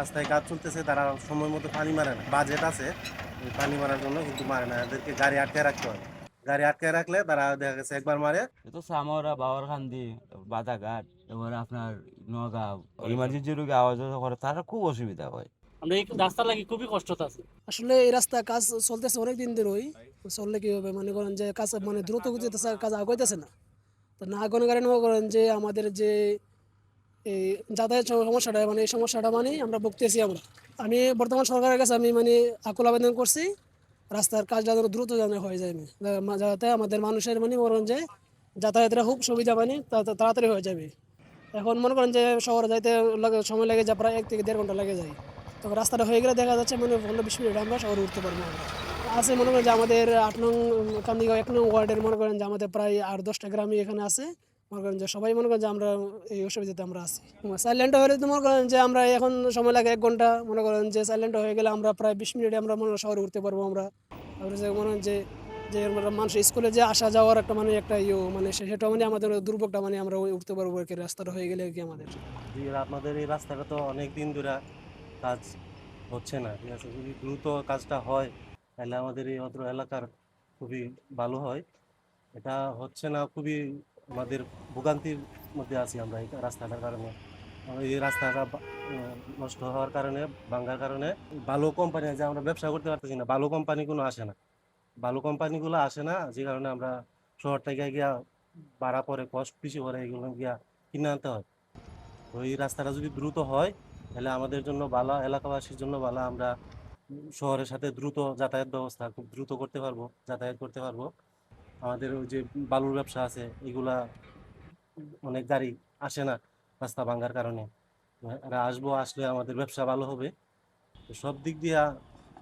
রাস্তায় কাজ চলতেছে তারা সময় মতো পানি মারে না। বাজেট আছে পানি মারার জন্য কিন্তু মারে না। এদেরকে গাড়ি আটকে রাখতে হয়। গাড়ি আটকে রাখলে তারা দেখা গেছে একবার মারে। এ তো সামরা বাওয়ারখান্দি বাজাঘাট এবারে আপনার নগাঁও ইমার্জেন্সি রোগী আওয়াজ করে তারা খুব অসুবিধা হয়। আমরা এই রাস্তা লাগি খুবই কষ্টতে আছি। আসলে এই রাস্তা কাজ চলতেছে অনেক দিন ধরেই। চললে কি হবে মনে করেন যে কাজ মানে দ্রুত গতিতে কাজ আগাইতেছে না। তো না আগানোর কারণে মনে করেন যে আমাদের যে এই যাতায়াত সমস্যাটা মানে এই সমস্যাটা মানে আমরা ভুগতেছি আমরা। আমি বর্তমান সরকারের কাছে আমি মানে আকুল আবেদন করছি, রাস্তার কাজ যাতে দ্রুত যেন হয়ে যায় না। যাতে আমাদের মানুষের মানে মনে করেন যে যাতায়াতের খুব সুবিধা মানে তাড়াতাড়ি হয়ে যাবে। এখন মনে করেন যে শহরে যাইতে সময় লাগে যা প্রায় এক থেকে দেড় ঘণ্টা লেগে যায়। তবে রাস্তাটা হয়ে গেলে দেখা যাচ্ছে মানে পনেরো বিশ মিনিট আমরা শহরে উঠতে পারব আমরা। আছে মনে করেন যে আমাদের আট নং, কান্দিগাঁও এক নং ওয়ার্ডের মনে করেন যে আমাদের প্রায় আট দশটা গ্রামই এখানে আছে। মনে করেন যে সবাই মনে করেন যে আমরা এই অসুবিধাতে আমরা আছি। সাইলেন্ট হলে তো মনে করেন যে আমরা এখন সময় লাগে এক ঘণ্টা, মনে করেন যে সাইলেন্ট হয়ে গেলে আমরা প্রায় বিশ মিনিটে আমরা মনে করেন শহরে উঠতে পারব আমরা। তারপরে যে মনে হয় যে যে মানুষ স্কুলে যে আসা যাওয়ার একটা মানে একটা ইয়ে মানে সেটা মানে আমাদের দুর্ভোগটা মানে আমরা উঠতে পারব আর কি রাস্তাটা হয়ে গেলে কি আমাদের। আপনাদের এই রাস্তাটা তো অনেক দিন ধরে কাজ হচ্ছে না, ঠিক আছে? যদি দ্রুত কাজটা হয়, তাহলে আমাদের এই অত্র এলাকার খুবই ভালো হয়। এটা হচ্ছে না, খুবই আমাদের ভোগান্তির মধ্যে আছি আমরা এই রাস্তাটার কারণে। এই রাস্তাটা নষ্ট হওয়ার কারণে ভাঙ্গার কারণে ভালো কোম্পানি যে আমরা ব্যবসা করতে পারতেছি না, ভালো কোম্পানি কোনো আসে না। ভালো কোম্পানিগুলো আসে না, যে কারণে আমরা শহর থেকে গিয়া বাড়া পরে কষ্ট বেশি পরে এগুলো গিয়া কিনে আনতে হয়। তো এই রাস্তাটা যদি দ্রুত হয়, তাহলে আমাদের জন্য ভালো, এলাকাবাসীর জন্য ভালো, আমরা শহরের সাথে দ্রুত যাতায়াত ব্যবস্থা খুব দ্রুত করতে পারব, যাতায়াত করতে পারব। আমাদের ওই যে বালুর ব্যবসা আছে, এগুলা অনেক গাড়ি আসে না রাস্তা ভাঙ্গার কারণে। আসব, আসলে আমাদের ব্যবসা ভালো হবে। সব দিক দিয়া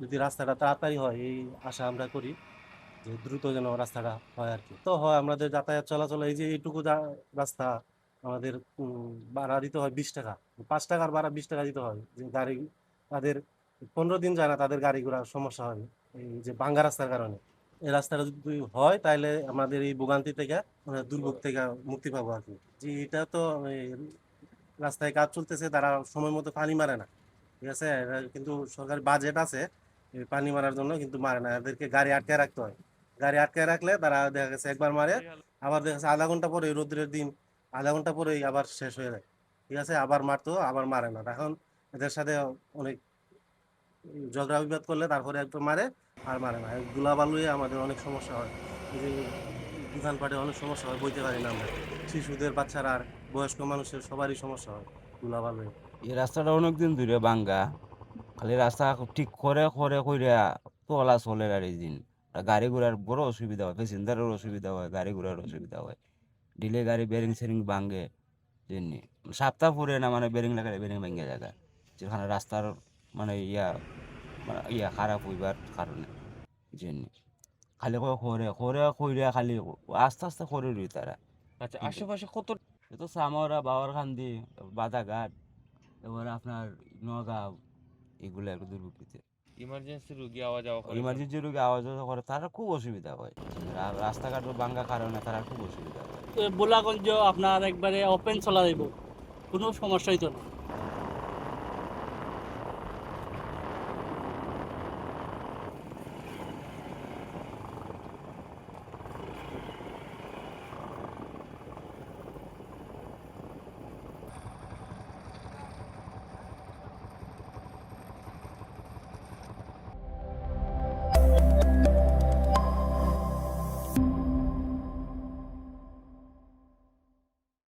যদি রাস্তাটা তাড়াতাড়ি হয়, এই আশা আমরা করি যে দ্রুত যেন রাস্তাটা হয় আর কি তো হয় আমাদের যাতায়াত চলাচল, এই যে এইটুকু রাস্তা আমাদের ভাড়া দিতে হয় বিশ টাকা। পাঁচ টাকার ভাড়া বিশ টাকা দিতে হয়। যে গাড়ি, তাদের পনেরো দিন যায় না তাদের গাড়ি ঘোড়ার সমস্যা হয় এই যে ভাঙ্গা রাস্তার কারণে। এই রাস্তাটা যদি হয়, তাহলে আমাদের এই ভোগান্তি থেকে মানে দুর্ভোগ থেকে মুক্তি পাবো আর কি। যে এটা তো রাস্তায় কাজ চলতেছে, তারা সময় মতো পানি মারে না, ঠিক আছে? কিন্তু সরকারি বাজেট আছে পানি মারার জন্য কিন্তু মারে না। এদেরকে গাড়ি আটকে রাখতে হয়। গাড়ি আটকে রাখলে তারা দেখা গেছে একবার মারে, আবার দেখা যাচ্ছে আধা ঘণ্টা পরে রোদ্রের দিন, আধা ঘণ্টা পরেই আবার শেষ হয়ে যায়, ঠিক আছে? আবার মারতো, আবার মারে না। এখন এদের সাথে অনেক ঝগড়া বিবাদ করলে তারপরে একটু মারে আর মারে না। গুলা বালুয়ে আমাদের অনেক সমস্যা হয়। যে দোকানপাটে অনেক সমস্যা হয়, বইতে পারি না আমরা। শিশুদের, বাচ্চারা আর বয়স্ক মানুষের সবারই সমস্যা হয়গুলা বালুয়ে এই রাস্তাটা অনেক দিন ধরে ভাঙ্গা। খালি রাস্তা ঠিক করে করে, কইরা তোলা চলে আর এই দিন। গাড়ি ঘোড়ার বড় অসুবিধা হয় প্যাসেঞ্জারের অসুবিধা হয়, গাড়ি ঘোড়ার অসুবিধা হয়। ডিলে গাড়ি বেরিং সেরিং ভাঙ্গে যেমনি সপ্তাহ পরে না মানে বেরিং লাগালে বেরিং ভেঙে জায়গা। যেখানে রাস্তার মানে ইয়া ইয়া খারাপ হইবার কারণে যেমনি খালি করে করে করে কইরা খালি আস্তে আস্তে করে রই তারা। আচ্ছা আশেপাশে কত তো সামরা বাওয়ারখান্দি বাজাঘাট এবারে আপনার নগাঁও এগুলো একটু দুর্ভোগীতে ইমার্জেন্সি রোগী আওয়া যাওয়া করে। ইমার্জেন্সি রোগী আওয়াজ করে তারা খুব অসুবিধা হয়। রাস্তাঘাট ভাঙ্গা কারণে তারা খুব অসুবিধা হয়। বোলাগঞ্জ আপনার একবারে ওপেন চলা যাইব। কোনো সমস্যাই তো না।